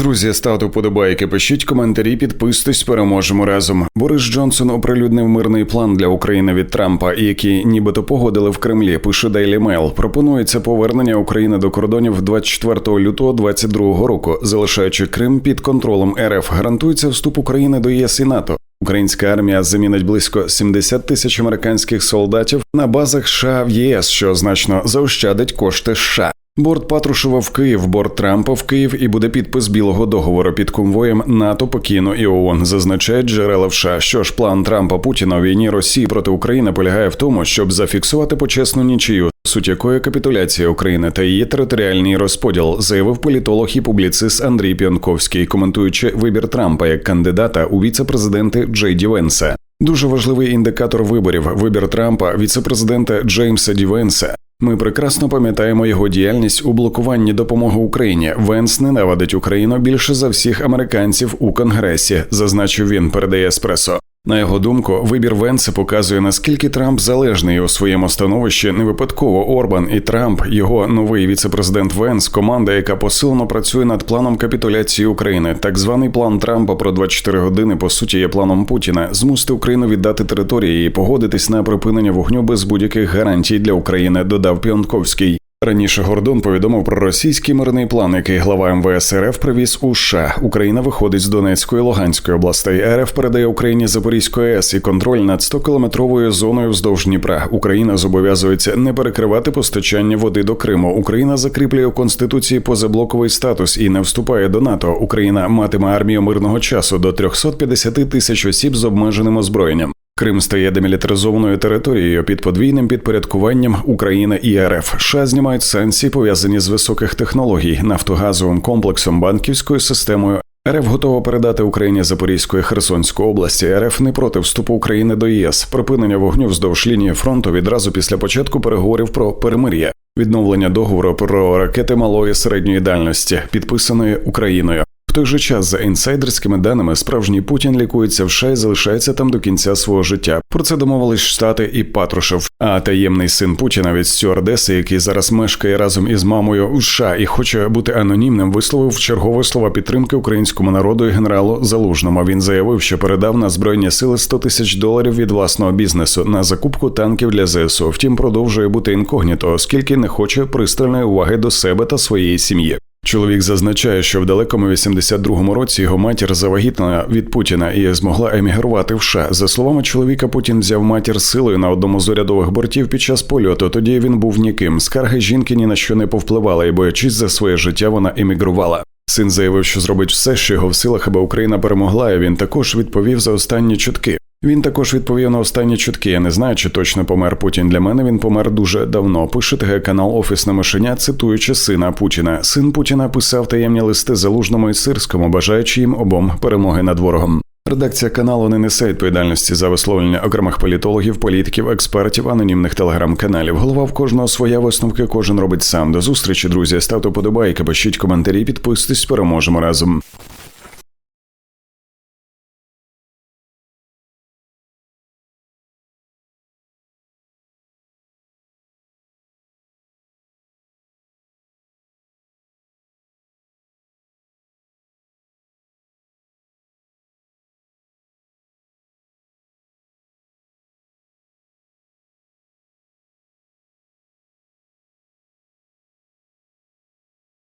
Друзі, ставте вподобайки, пишіть коментарі, підписуйтесь, переможемо разом. Борис Джонсон оприлюднив мирний план для України від Трампа, який нібито погодили в Кремлі. Пише Daily Mail. Пропонується повернення України до кордонів 24 лютого 2022 року, залишаючи Крим під контролем РФ. Гарантується вступ України до ЄС і НАТО. Українська армія замінить близько 70 тисяч американських солдатів на базах США в ЄС, що значно заощадить кошти США. Борт Патрушева в Київ, борт Трампа в Київ і буде підпис білого договору під конвоєм НАТО, Покіну і ООН. Зазначають джерела в США. Що ж, план Трампа Путіна у війні Росії проти України полягає в тому, щоб зафіксувати почесну нічию, суть якої капітуляція України та її територіальний розподіл, заявив політолог і публіцист Андрій Піонковський, коментуючи вибір Трампа як кандидата у віце-президенти Джей Ді Венса. Дуже важливий індикатор виборів. Вибір Трампа, віце-президента Джеймса Ді Венса. Ми прекрасно пам'ятаємо його діяльність у блокуванні допомоги Україні. Венс ненавидить Україну більше за всіх американців у конгресі, зазначив він. Передає еспресо. На його думку, вибір Венса показує наскільки Трамп залежний у своєму становищі. Не випадково Орбан і Трамп, його новий віцепрезидент Венс, команда, яка посилено працює над планом капітуляції України. Так званий план Трампа про 24 години по суті є планом Путіна змусити Україну віддати території і погодитись на припинення вогню без будь-яких гарантій для України. Додав Піонковський. Раніше Гордон повідомив про російський мирний план, який глава МВС РФ привіз у США. Україна виходить з Донецької Луганської областей. РФ передає Україні Запорізьку АЕС і контроль над 100-кілометровою зоною вздовж Дніпра. Україна зобов'язується не перекривати постачання води до Криму. Україна закріплює у конституції позаблоковий статус і не вступає до НАТО. Україна матиме армію мирного часу до 350 тисяч осіб з обмеженим озброєнням. Крим стає демілітаризованою територією під подвійним підпорядкуванням України і РФ. США знімають санкції пов'язані з високих технологій, нафтогазовим комплексом, банківською системою. РФ готова передати Україні Запорізьку і Херсонську області. РФ не проти вступу України до ЄС, припинення вогню вздовж лінії фронту відразу після початку переговорів про перемир'я, відновлення договору про ракети малої середньої дальності, підписаної Україною. В той же час, за інсайдерськими даними, справжній Путін лікується в США і залишається там до кінця свого життя. Про це домовились Штати і Патрушев. А таємний син Путіна від стюардеси, який зараз мешкає разом із мамою у США і хоче бути анонімним, висловив чергові слова підтримки українському народу і генералу Залужному. Він заявив, що передав на збройні сили 100 тисяч доларів від власного бізнесу на закупку танків для ЗСУ. Втім, продовжує бути інкогніто, оскільки не хоче пристальної уваги до себе та своєї сім'ї. Чоловік зазначає, що в далекому 82-му році його матір завагітна від Путіна і змогла емігрувати в США. За словами чоловіка, Путін взяв матір силою на одному з урядових бортів під час польоту. Тоді він був ніким. Скарги жінки ні на що не повпливали, і боячись за своє життя, вона емігрувала. Син заявив, що зробить все, що його в силах, аби Україна перемогла. і Він також відповів за останні чутки. Він також відповів на останні чутки. Я не знаю, чи точно помер Путін. Для мене він помер дуже давно. Пише ТГ канал Офісне мишеня, цитуючи сина Путіна. Син Путіна писав таємні листи залужному і сирському, бажаючи їм обом перемоги над ворогом. Редакція каналу не несе відповідальності за висловлення окремих політологів, політиків, експертів, анонімних телеграм-каналів. Голова в кожного своя висновки, кожен робить сам. До зустрічі, друзі. Ставте подобайки, пишіть коментарі, підписуйтесь, переможемо разом.